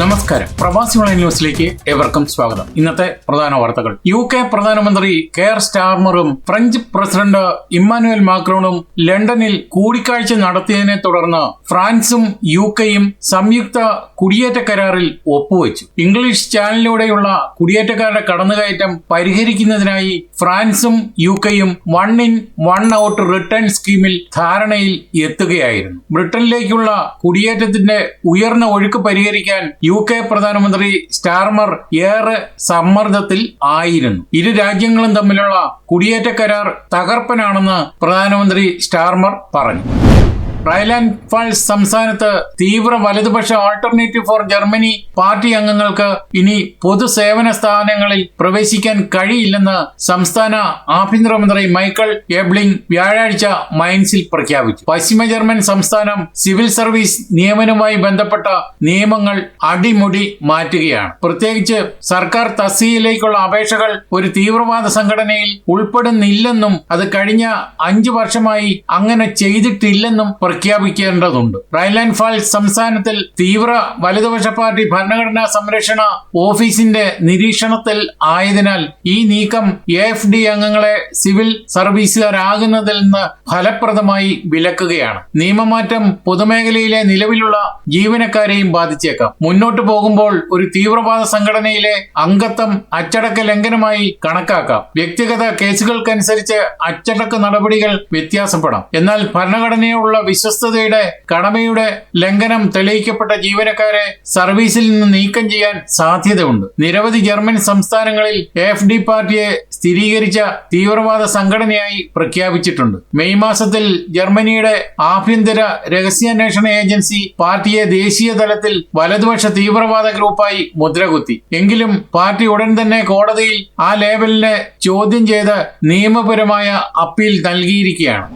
നമസ്കാരം. പ്രവാസി ഓൺലൈൻ ന്യൂസിലേക്ക് ഏവർക്കും സ്വാഗതം. ഇന്നത്തെ പ്രധാന വാർത്തകൾ. യു കെ പ്രധാനമന്ത്രി കെയർ സ്റ്റാർമറും ഫ്രഞ്ച് പ്രസിഡന്റ് ഇമ്മാനുവൽ മാക്രോണും ലണ്ടനിൽ കൂടിക്കാഴ്ച നടത്തിയതിനെ തുടർന്ന് ഫ്രാൻസും യു കെയും സംയുക്ത കുടിയേറ്റ കരാറിൽ ഒപ്പുവെച്ചു. ഇംഗ്ലീഷ് ചാനലിലൂടെയുള്ള കുടിയേറ്റക്കാരുടെ കടന്നുകയറ്റം പരിഹരിക്കുന്നതിനായി ഫ്രാൻസും യു കെയും one in one out return സ്കീമിൽ ധാരണയിൽ എത്തുകയായിരുന്നു. ബ്രിട്ടനിലേക്കുള്ള കുടിയേറ്റത്തിന്റെ ഉയർന്ന ഒഴുക്ക് പരിഹരിക്കാൻ യു കെ പ്രധാനമന്ത്രി സ്റ്റാർമർ ഏറെ സമ്മർദ്ദത്തിൽ ആയിരുന്നു. ഇരു രാജ്യങ്ങളും തമ്മിലുള്ള കുടിയേറ്റ കരാർ തകർപ്പനാണെന്ന് പ്രധാനമന്ത്രി സ്റ്റാർമർ പറഞ്ഞു. റൈലാൻഡ് ഫാൾസ് സംസ്ഥാനത്ത് തീവ്ര വലതുപക്ഷ ആൾട്ടർനേറ്റീവ് ഫോർ ജർമ്മനി പാർട്ടി അംഗങ്ങൾക്ക് ഇനി പൊതുസേവന സ്ഥാനങ്ങളിൽ പ്രവേശിക്കാൻ കഴിയില്ലെന്ന് സംസ്ഥാന ആഭ്യന്തരമന്ത്രി മൈക്കിൾ എബ്ലിംഗ് വ്യാഴാഴ്ച മൈൻസിൽ പ്രഖ്യാപിച്ചു. പശ്ചിമ ജർമ്മൻ സംസ്ഥാനം സിവിൽ സർവീസ് നിയമനവുമായി ബന്ധപ്പെട്ട നിയമങ്ങൾ അടിമുടി മാറ്റുകയാണ്. പ്രത്യേകിച്ച് സർക്കാർ തസ്തികയിലേക്കുള്ള അപേക്ഷകൾ ഒരു തീവ്രവാദ സംഘടനയിൽ ഉൾപ്പെടുന്നില്ലെന്നും അത് കഴിഞ്ഞ അഞ്ചു വർഷമായി അങ്ങനെ ചെയ്തിട്ടില്ലെന്നും പ്രഖ്യാപിക്കേണ്ടതുണ്ട്. റൈൻലാൻഡ് ഫാൾസ് സംസ്ഥാനത്തിൽ തീവ്ര വലതുപക്ഷ പാർട്ടി ഭരണഘടനാ സംരക്ഷണ ഓഫീസിന്റെ നിരീക്ഷണത്തിൽ ആയതിനാൽ ഈ നീക്കം എ എഫ് ഡി അംഗങ്ങളെ സിവിൽ സർവീസുകാരാകുന്നതിൽ നിന്ന് ഫലപ്രദമായി വിലക്കുകയാണ്. നിയമമാറ്റം പൊതുമേഖലയിലെ നിലവിലുള്ള ജീവനക്കാരെയും ബാധിച്ചേക്കാം. മുന്നോട്ടു പോകുമ്പോൾ ഒരു തീവ്രവാദ സംഘടനയിലെ അംഗത്വം അച്ചടക്ക ലംഘനമായി കണക്കാക്കാം. വ്യക്തിഗത കേസുകൾക്കനുസരിച്ച് അച്ചടക്ക നടപടികൾ വ്യത്യാസപ്പെടാം. എന്നാൽ ഭരണഘടനയുള്ള വിശ്വസ്തതയുടെ കടമയുടെ ലംഘനം തെളിയിക്കപ്പെട്ട ജീവനക്കാരെ സർവീസിൽ നിന്ന് നീക്കം ചെയ്യാൻ സാധ്യതയുണ്ട്. നിരവധി ജർമ്മൻ സംസ്ഥാനങ്ങളിൽ എഫ് ഡി പാർട്ടിയെ സ്ഥിരീകരിച്ച തീവ്രവാദ സംഘടനയായി പ്രഖ്യാപിച്ചിട്ടുണ്ട്. മെയ് മാസത്തിൽ ജർമ്മനിയുടെ ആഭ്യന്തര രഹസ്യാന്വേഷണ ഏജൻസി പാർട്ടിയെ ദേശീയ തലത്തിൽ വലതുപക്ഷ തീവ്രവാദ ഗ്രൂപ്പായി മുദ്രകുത്തി. എങ്കിലും പാർട്ടി ഉടൻ തന്നെ കോടതിയിൽ ആ ലേബലിനെ ചോദ്യം ചെയ്ത് നിയമപരമായ അപ്പീൽ നൽകിയിരിക്കുകയാണ്.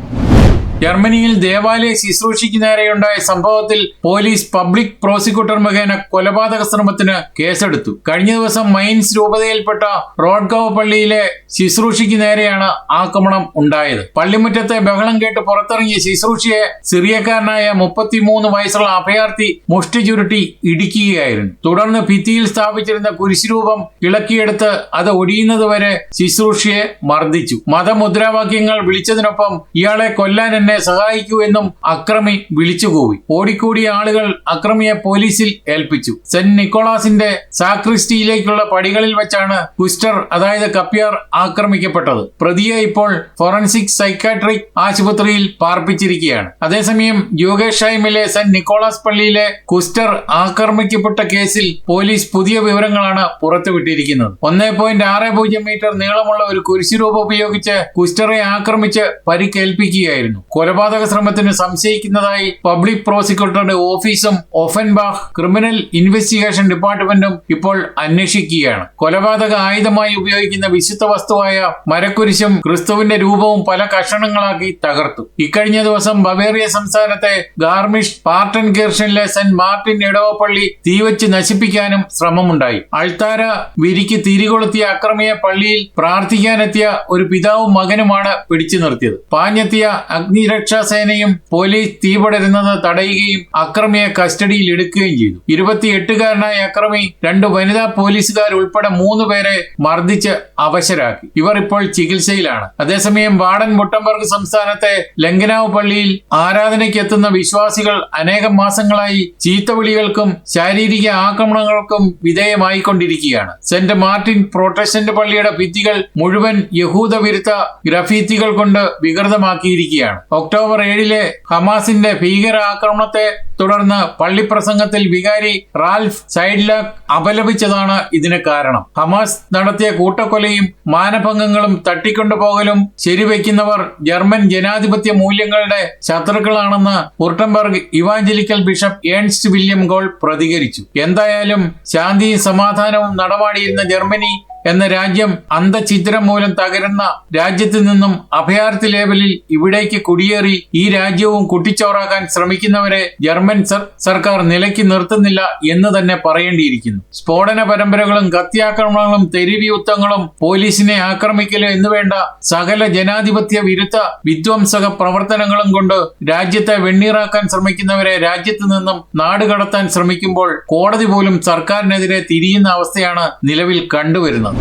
ജർമ്മനിയിൽ ദേവാലയ ശുശ്രൂഷയ്ക്ക് നേരെയുണ്ടായ സംഭവത്തിൽ പോലീസ് പബ്ലിക് പ്രോസിക്യൂട്ടർ മുഖേന കൊലപാതക ശ്രമത്തിന് കേസെടുത്തു. കഴിഞ്ഞ ദിവസം മൈൻസ് രൂപതയിൽപ്പെട്ട റോഡ്ഗാവ് പള്ളിയിലെ ശുശ്രൂഷയ്ക്ക് നേരെയാണ് ആക്രമണം ഉണ്ടായത്. പള്ളിമുറ്റത്തെ ബഹളം കേട്ട് പുറത്തിറങ്ങിയ ശുശ്രൂഷയെ സിറിയക്കാരനായ മുപ്പത്തിമൂന്ന് വയസ്സുള്ള അഭയാർത്ഥി മുഷ്ടി ചുരുട്ടി ഇടിക്കുകയായിരുന്നു. തുടർന്ന് ഭിത്തിയിൽ സ്ഥാപിച്ചിരുന്ന കുരിശുരൂപം ഇളക്കിയെടുത്ത് അത് ഒടിയുന്നതുവരെ ശുശ്രൂഷയെ മർദ്ദിച്ചു. മതമുദ്രാവാക്യങ്ങൾ വിളിച്ചതിനൊപ്പം ഇയാളെ കൊല്ലാൻ എന്നെ സഹായിക്കൂ എന്നും അക്രമി വിളിച്ചുകൂവി. ഓടിക്കൂടിയ ആളുകൾ അക്രമിയെ പോലീസിൽ ഏൽപ്പിച്ചു. സെന്റ് നിക്കോളാസിന്റെ സാക്രിസ്റ്റിയിലേക്കുള്ള പടികളിൽ വെച്ചാണ് കുസ്റ്റർ അതായത് കപ്യാർ ആക്രമിക്കപ്പെട്ടത്. പ്രതിയെ ഇപ്പോൾ ഫോറൻസിക് സൈക്കാട്രിക് ആശുപത്രിയിൽ പാർപ്പിച്ചിരിക്കുകയാണ്. അതേസമയം യോഗേഷൈമിലെ സെന്റ് നിക്കോളാസ് പള്ളിയിലെ കുസ്റ്റർ ആക്രമിക്കപ്പെട്ട കേസിൽ പോലീസ് പുതിയ വിവരങ്ങളാണ് പുറത്തുവിട്ടിരിക്കുന്നത്. ഒന്നേ പോയിന്റ് ആറ് പൂജ്യം മീറ്റർ നീളമുള്ള ഒരു കുരിശുരൂപം ഉപയോഗിച്ച് കുസ്റ്ററെ ആക്രമിച്ച് പരിക്കേൽപ്പിക്കുകയായിരുന്നു. കൊലപാതക ശ്രമത്തിന് സംശയിക്കുന്നതായി പബ്ലിക് പ്രോസിക്യൂട്ടറുടെ ഓഫീസും ഒഫൻബാഹ് ക്രിമിനൽ ഇൻവെസ്റ്റിഗേഷൻ ഡിപ്പാർട്ട്മെന്റും ഇപ്പോൾ അന്വേഷിക്കുകയാണ്. കൊലപാതക ആയുധമായി ഉപയോഗിക്കുന്ന വിശുദ്ധ വസ്തുവായ മരക്കുരിശും ക്രിസ്തുവിന്റെ രൂപവും പല കഷണങ്ങളാക്കി തകർത്തു. ഇക്കഴിഞ്ഞ ദിവസം ബവേറിയ സംസ്ഥാനത്തെ ഗാർമിഷ് പാർട്ടൻ കിർഷനിലെ സെന്റ് മാർട്ടിൻ ഇടവപ്പള്ളി തീവച്ച് നശിപ്പിക്കാനും ശ്രമമുണ്ടായി. അൾത്താര വിരിക്ക് തിരികൊളുത്തിയ അക്രമിയെ പള്ളിയിൽ പ്രാർത്ഥിക്കാനെത്തിയ ഒരു പിതാവും മകനുമാണ് പിടിച്ചു നിർത്തിയത്. പാഞ്ഞെത്തിയ അഗ്നിരക്ഷാ സേനയും പോലീസ് തീപടരുന്നത് തടയുകയും അക്രമിയെ കസ്റ്റഡിയിൽ എടുക്കുകയും ചെയ്തു. ഇരുപത്തിയെട്ടുകാരനായ അക്രമി രണ്ട് വനിതാ പോലീസുകാർ ഉൾപ്പെടെ മൂന്ന് പേരെ മർദ്ദിച്ച് അവശരാക്കി. ഇവർ ഇപ്പോൾ ചികിത്സയിലാണ്. അതേസമയം വാടൻ മുട്ടംബർഗ് സംസ്ഥാനത്തെ ലങ്കനാവ് പള്ളിയിൽ ആരാധനയ്ക്ക് എത്തുന്ന വിശ്വാസികൾ അനേകം മാസങ്ങളായി ചീത്തവിളികൾക്കും ശാരീരിക ആക്രമണങ്ങൾക്കും വിധേയമായിക്കൊണ്ടിരിക്കുകയാണ്. സെന്റ് മാർട്ടിൻ പ്രൊട്ടസ്റ്റന്റ് പള്ളിയുടെ ഭിത്തികൾ മുഴുവൻ യഹൂദ വിരുദ്ധ ഗ്രഫീത്തികൾ കൊണ്ട് വികൃതമാക്കിയിരിക്കുകയാണ്. ഒക്ടോബർ ഏഴിലെ ഹമാസിന്റെ ഭീകര ആക്രമണത്തെ തുടർന്ന് പള്ളിപ്രസംഗത്തിൽ വികാരി റാൽഫ് സൈഡ്ലാക്ക് അപലപിച്ചതാണ് ഇതിന് കാരണം. ഹമാസ് നടത്തിയ കൂട്ടക്കൊലയും മാനഭംഗങ്ങളും തട്ടിക്കൊണ്ടുപോകലും ശരിവെക്കുന്നവർ ജർമ്മൻ ജനാധിപത്യ മൂല്യങ്ങളുടെ ശത്രുക്കളാണെന്ന് Württemberg evangelical bishop Ernst William Gohl പ്രതികരിച്ചു. എന്തായാലും ശാന്തിയും സമാധാനവും നടമാടിയിരുന്ന ജർമ്മനി എന്ന രാജ്യം അന്ധചിത്രം മൂലം തകരുന്ന രാജ്യത്തു നിന്നും അഭയാർത്ഥി ലേബലിൽ ഇവിടേക്ക് കുടി കുടിയേറി ഈ രാജ്യവും കുട്ടിച്ചോറാക്കാൻ ശ്രമിക്കുന്നവരെ ജർമ്മൻ സർ- സർക്കാർ നിലയ്ക്ക് നിർത്തുന്നില്ല എന്ന് തന്നെ പറയേണ്ടിയിരിക്കുന്നു. സ്ഫോടന പരമ്പരകളും കത്തിയാക്രമണങ്ങളും തെരുവി യുദ്ധങ്ങളും പോലീസിനെ ആക്രമിക്കലും എന്നുവേണ്ട സകല ജനാധിപത്യ വിരുദ്ധ വിധ്വംസക പ്രവർത്തനങ്ങളും കൊണ്ട് രാജ്യത്തെ വെണ്ണീറാക്കാൻ ശ്രമിക്കുന്നവരെ രാജ്യത്ത് നിന്നും നാടുകടത്താൻ ശ്രമിക്കുമ്പോൾ കോടതി പോലും സർക്കാരിനെതിരെ തിരിയുന്ന അവസ്ഥയാണ് നിലവിൽ കണ്ടുവരുന്നത്.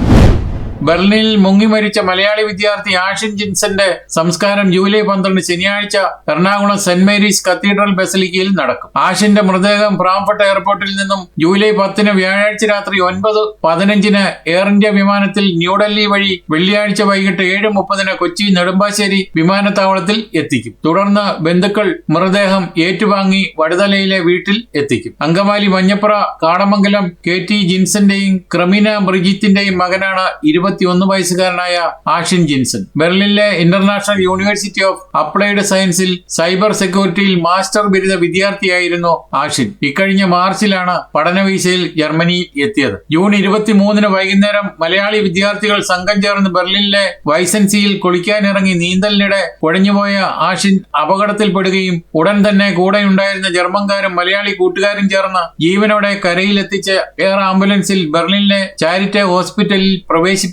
ബെർലിനിൽ മുങ്ങിമരിച്ച മലയാളി വിദ്യാർത്ഥി ആഷിൻ ജിൻസന്റെ സംസ്കാരം ജൂലൈ പന്ത്രണ്ട് ശനിയാഴ്ച എറണാകുളം സെന്റ് മേരീസ് കത്തീഡ്രൽ ബസലിക്കയിൽ നടക്കും. ആഷിന്റെ മൃതദേഹം ഫ്രാങ്ക്ഫർട്ട് എയർപോർട്ടിൽ നിന്നും ജൂലൈ പത്തിന് വ്യാഴാഴ്ച രാത്രി ഒൻപത് പതിനഞ്ചിന് എയർ ഇന്ത്യ വിമാനത്തിൽ ന്യൂഡൽഹി വഴി വെള്ളിയാഴ്ച വൈകിട്ട് ഏഴ് മുപ്പതിന് കൊച്ചി നെടുമ്പാശ്ശേരി വിമാനത്താവളത്തിൽ എത്തിക്കും. തുടർന്ന് ബന്ധുക്കൾ മൃതദേഹം ഏറ്റുവാങ്ങി വടുതലയിലെ വീട്ടിൽ എത്തിക്കും. അങ്കമാലി മഞ്ഞപ്ര കാടമംഗലം കെ ടി ജിൻസന്റെയും ക്രമീന ബ്രിജിത്തിന്റെയും മകനാണ് ഇരുപത്തിയൊന്ന് വയസ്സുകാരനായ ആഷിൻ ജിൻസൺ. ബെർലിനിലെ ഇന്റർനാഷണൽ യൂണിവേഴ്സിറ്റി ഓഫ് അപ്ലൈഡ് സയൻസിൽ സൈബർ സെക്യൂരിറ്റിയിൽ മാസ്റ്റർ ബിരുദ വിദ്യാർത്ഥിയായിരുന്നു ആഷിൻ. ഇക്കഴിഞ്ഞ മാർച്ചിലാണ് പഠന വീസയിൽ ജർമ്മനിയിൽ എത്തിയത്. ജൂൺ ഇരുപത്തിമൂന്നിന് വൈകുന്നേരം മലയാളി വിദ്യാർത്ഥികൾ സംഘം ചേർന്ന് ബെർലിനിലെ വൈസൻസിയിൽ കുളിക്കാനിറങ്ങി നീന്തലിനിടെ കുഴഞ്ഞുപോയ ആഷിൻ അപകടത്തിൽപ്പെടുകയും ഉടൻ തന്നെ കൂടെയുണ്ടായിരുന്ന ജർമ്മൻകാരും മലയാളി കൂട്ടുകാരും ചേർന്ന് ജീവനോടെ കരയിലെത്തിച്ച് എയർ ആംബുലൻസിൽ ബെർലിനിലെ ചാരിറ്റ ഹോസ്പിറ്റലിൽ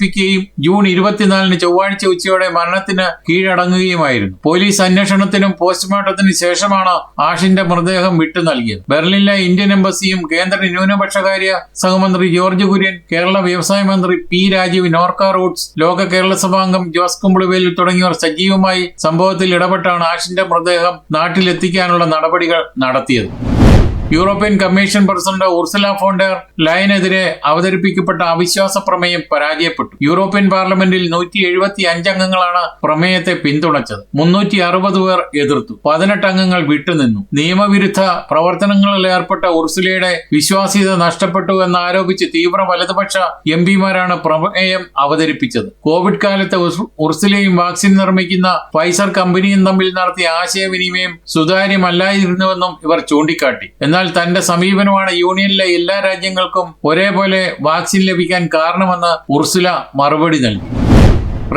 പ്രവേശിപ്പിക്കുകയും ജൂൺ ഇരുപത്തിനാലിന് ചൊവ്വാഴ്ച ഉച്ചയോടെ മരണത്തിന് കീഴടങ്ങുകയുമായിരുന്നു. പോലീസ് അന്വേഷണത്തിനും പോസ്റ്റ്മോർട്ടത്തിനും ശേഷമാണ് ആഷിന്റെ മൃതദേഹം വിട്ടു നൽകിയത്. ബെർലിനിലെ ഇന്ത്യൻ എംബസിയും കേന്ദ്ര ന്യൂനപക്ഷകാര്യ സഹമന്ത്രി ജോർജ് കുര്യൻ കേരള വ്യവസായ മന്ത്രി പി രാജീവ് നോർക്ക റൂട്ട്സ് ലോക കേരള സഭാംഗം ജോസ് കുമ്പിളുവേലി തുടങ്ങിയവർ സജീവമായി സംഭവത്തിൽ ഇടപെട്ടാണ് ആഷിന്റെ മൃതദേഹം നാട്ടിലെത്തിക്കാനുള്ള നടപടികൾ നടത്തിയത്. European commission president Ursula von der ലയനെതിരെ അവതരിപ്പിക്കപ്പെട്ട അവിശ്വാസ പ്രമേയം പരാജയപ്പെട്ടു. യൂറോപ്യൻ പാർലമെന്റിൽ നൂറ്റി എഴുപത്തി അംഗങ്ങളാണ് പ്രമേയത്തെ പിന്തുണച്ചത്. മുന്നൂറ്റി അറുപത് പേർ എതിർത്തു. പതിനെട്ട് അംഗങ്ങൾ വിട്ടുനിന്നു. നിയമവിരുദ്ധ പ്രവർത്തനങ്ങളിൽ ഏർപ്പെട്ട ഉർസുലയുടെ വിശ്വാസ്യത നഷ്ടപ്പെട്ടു എന്നാരോപിച്ച് തീവ്ര വലതുപക്ഷ എം പിമാരാണ് പ്രമേയം അവതരിപ്പിച്ചത്. കോവിഡ് കാലത്ത് ഉർസുലയും വാക്സിൻ നിർമ്മിക്കുന്ന ഫൈസർ കമ്പനിയും തമ്മിൽ നടത്തിയ ആശയവിനിമയം സുതാര്യമല്ലായിരുന്നുവെന്നും ഇവർ ചൂണ്ടിക്കാട്ടി. എന്നാൽ തന്റെ സമീപനമാണ് യൂണിയനിലെ എല്ലാ രാജ്യങ്ങൾക്കും ഒരേപോലെ വാക്സിൻ ലഭിക്കാൻ കാരണമെന്ന് ഉർസുല മറുപടി നൽകി.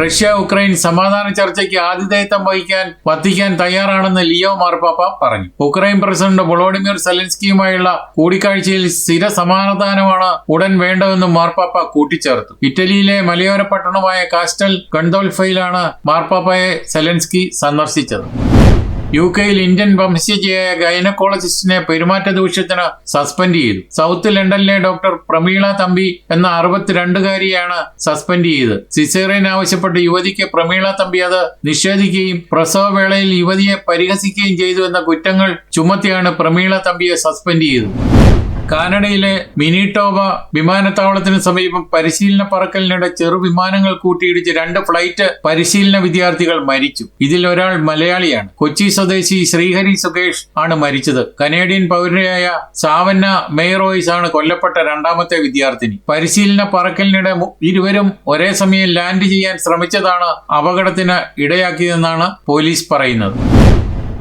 റഷ്യ ഉക്രൈൻ സമാധാന ചർച്ചയ്ക്ക് ആതിഥേയത്വം വഹിക്കാൻ വത്തിക്കാൻ തയ്യാറാണെന്ന് ലിയോ മാർപ്പാപ്പ പറഞ്ഞു. ഉക്രൈൻ പ്രസിഡന്റ് വൊളോഡിമിർ സെലൻസ്കിയുമായുള്ള കൂടിക്കാഴ്ചയിൽ സ്ഥിര സമാധാനമാണ് ഉടൻ വേണ്ടതെന്നും മാർപ്പാപ്പ കൂട്ടിച്ചേർത്തു. ഇറ്റലിയിലെ മലയോര പട്ടണമായ കാസ്റ്റൽ ഗണ്ടോൾഫയിലാണ് മാർപ്പാപ്പയെ സെലൻസ്കി സന്ദർശിച്ചത്. യു കെയിൽ ഇന്ത്യൻ വംശജയായ ഗൈനക്കോളജിസ്റ്റിനെ പെരുമാറ്റ ദൂഷ്യത്തിന് സസ്പെൻഡ് ചെയ്തു. സൗത്ത് ലണ്ടനിലെ ഡോക്ടർ പ്രമീള തമ്പി എന്ന അറുപത്തിരണ്ടുകാരിയാണ് സസ്പെൻഡ് ചെയ്തത്. സിസേറിയൻ ആവശ്യപ്പെട്ട് യുവതിക്ക് പ്രമീള തമ്പി അത് നിഷേധിക്കുകയും പ്രസവ വേളയിൽ യുവതിയെ പരിഹസിക്കുകയും ചെയ്തു എന്ന കുറ്റങ്ങൾ ചുമത്തിയാണ് പ്രമീള തമ്പിയെ സസ്പെൻഡ് ചെയ്തത്. കാനഡയിലെ മിനിട്ടോബ വിമാനത്താവളത്തിന് സമീപം പരിശീലന പറക്കലിനിടെ ചെറുവിമാനങ്ങൾ കൂട്ടിയിടിച്ച് രണ്ട് ഫ്ലൈറ്റ് പരിശീലന വിദ്യാർത്ഥികൾ മരിച്ചു. ഇതിൽ ഒരാൾ മലയാളിയാണ്. കൊച്ചി സ്വദേശി ശ്രീഹരി സുകേഷ് ആണ് മരിച്ചത്. കനേഡിയൻ പൗരയായ സാവന്ന മേറോയിസ് ആണ് കൊല്ലപ്പെട്ട രണ്ടാമത്തെ വിദ്യാർത്ഥിനി. പരിശീലന പറക്കലിനിടെ ഇരുവരും ഒരേ സമയം ലാൻഡ് ചെയ്യാൻ ശ്രമിച്ചതാണ് അപകടത്തിന് ഇടയാക്കിയതെന്നാണ് പോലീസ് പറയുന്നത്.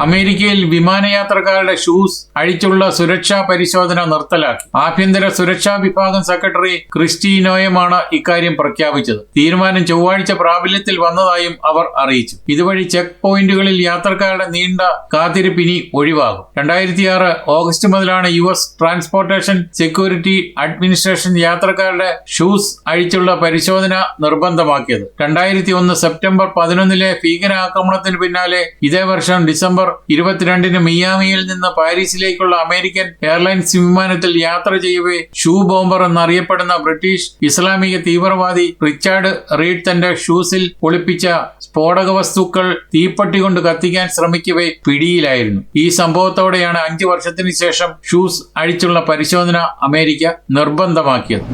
അമേരിക്കയിൽ വിമാനയാത്രക്കാരുടെ ഷൂസ് അഴിച്ചുള്ള സുരക്ഷാ പരിശോധന നിർത്തലാക്കി. ആഭ്യന്തര സുരക്ഷാ വിഭാഗം സെക്രട്ടറി ക്രിസ്റ്റീനോയമാണ് ഇക്കാര്യം പ്രഖ്യാപിച്ചത്. തീരുമാനം ചൊവ്വാഴ്ച പ്രാബല്യത്തിൽ വന്നതായും അവർ അറിയിച്ചു. ഇതുവഴി ചെക്ക് പോയിന്റുകളിൽ യാത്രക്കാരുടെ നീണ്ട കാത്തിരിപ്പിനി ഒഴിവാകും. രണ്ടായിരത്തി ഓഗസ്റ്റ് മുതലാണ് U S transportation security administration യാത്രക്കാരുടെ ഷൂസ് അഴിച്ചുള്ള പരിശോധന നിർബന്ധമാക്കിയത്. രണ്ടായിരത്തി ഒന്ന് സെപ്റ്റംബർ പതിനൊന്നിലെ ഭീകരാക്രമണത്തിന് പിന്നാലെ ഇതേ വർഷം ഡിസംബർ ഇരുപത്തിരണ്ടിന് മിയാമിയിൽ നിന്ന് പാരീസിലേക്കുള്ള അമേരിക്കൻ എയർലൈൻസ് വിമാനത്തിൽ യാത്ര ചെയ്യവേ ഷൂ ബോംബർ എന്നറിയപ്പെടുന്ന ബ്രിട്ടീഷ് ഇസ്ലാമിക തീവ്രവാദി റിച്ചാർഡ് റീഡ് തന്റെ ഷൂസിൽ ഒളിപ്പിച്ച സ്ഫോടക വസ്തുക്കൾ തീപ്പട്ടി കൊണ്ട് കത്തിക്കാൻ ശ്രമിക്കവേ പിടിയിലായിരുന്നു. ഈ സംഭവത്തോടെയാണ് അഞ്ചു വർഷത്തിന് ശേഷം ഷൂസ് അഴിച്ചുള്ള പരിശോധന അമേരിക്ക നിർബന്ധമാക്കിയത്.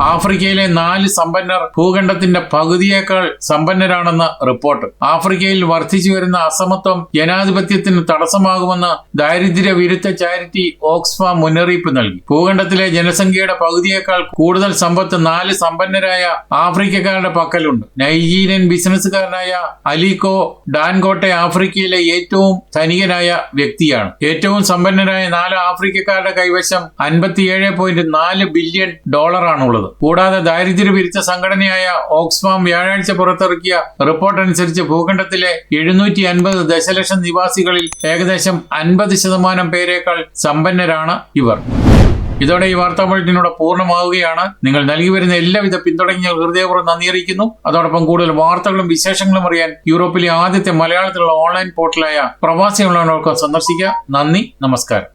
ആഫ്രിക്കയിലെ നാല് സമ്പന്നർ ഭൂഖണ്ഡത്തിന്റെ പകുതിയേക്കാൾ സമ്പന്നരാണെന്ന് റിപ്പോർട്ട്. ആഫ്രിക്കയിൽ വർദ്ധിച്ചു വരുന്ന അസമത്വം ജനാധിപത്യത്തിന് തടസ്സമാകുമെന്ന് ദാരിദ്ര്യ വിരുദ്ധ ചാരിറ്റി ഓക്സ്ഫാം മുന്നറിയിപ്പ് നൽകി. ഭൂഖണ്ഡത്തിലെ ജനസംഖ്യയുടെ പകുതിയേക്കാൾ കൂടുതൽ സമ്പത്ത് നാല് സമ്പന്നരായ ആഫ്രിക്കക്കാരുടെ പക്കലുണ്ട്. നൈജീരിയൻ ബിസിനസ്സുകാരനായ അലിക്കോ ഡാൻകോട്ടെ ആഫ്രിക്കയിലെ ഏറ്റവും ധനികനായ വ്യക്തിയാണ്. ഏറ്റവും സമ്പന്നരായ നാല് ആഫ്രിക്കക്കാരുടെ കൈവശം അൻപത്തിയേഴ് ബില്യൺ ഡോളറാണുള്ളത്. ഉള്ളത്. കൂടാതെ ദാരിദ്ര്യ വിരുദ്ധ സംഘടനയായ ഓക്സ്ഫാം വ്യാഴാഴ്ച പുറത്തിറക്കിയ റിപ്പോർട്ട് അനുസരിച്ച് ഭൂഖണ്ഡത്തിലെ എഴുന്നൂറ്റി അൻപത് ദശലക്ഷം നിവാസികളിൽ ഏകദേശം അൻപത് ശതമാനം പേരേക്കാൾ സമ്പന്നരാണ് ഇവർ. ഇതോടെ ഈ വാർത്താ ബുള്ളറ്റിനോട് പൂർണമാവുകയാണ്. നിങ്ങൾ നൽകി വരുന്ന എല്ലാവിധ പിന്തുണയ്ക്ക് ഹൃദയപൂർവം നന്ദി അറിയിക്കുന്നു. അതോടൊപ്പം കൂടുതൽ വാർത്തകളും വിശേഷങ്ങളും അറിയാൻ യൂറോപ്പിലെ ആദ്യത്തെ മലയാളത്തിലുള്ള ഓൺലൈൻ പോർട്ടലായ പ്രവാസി ഓൺലൈനോടൊപ്പം സന്ദർശിക്കുക. നന്ദി നമസ്കാരം.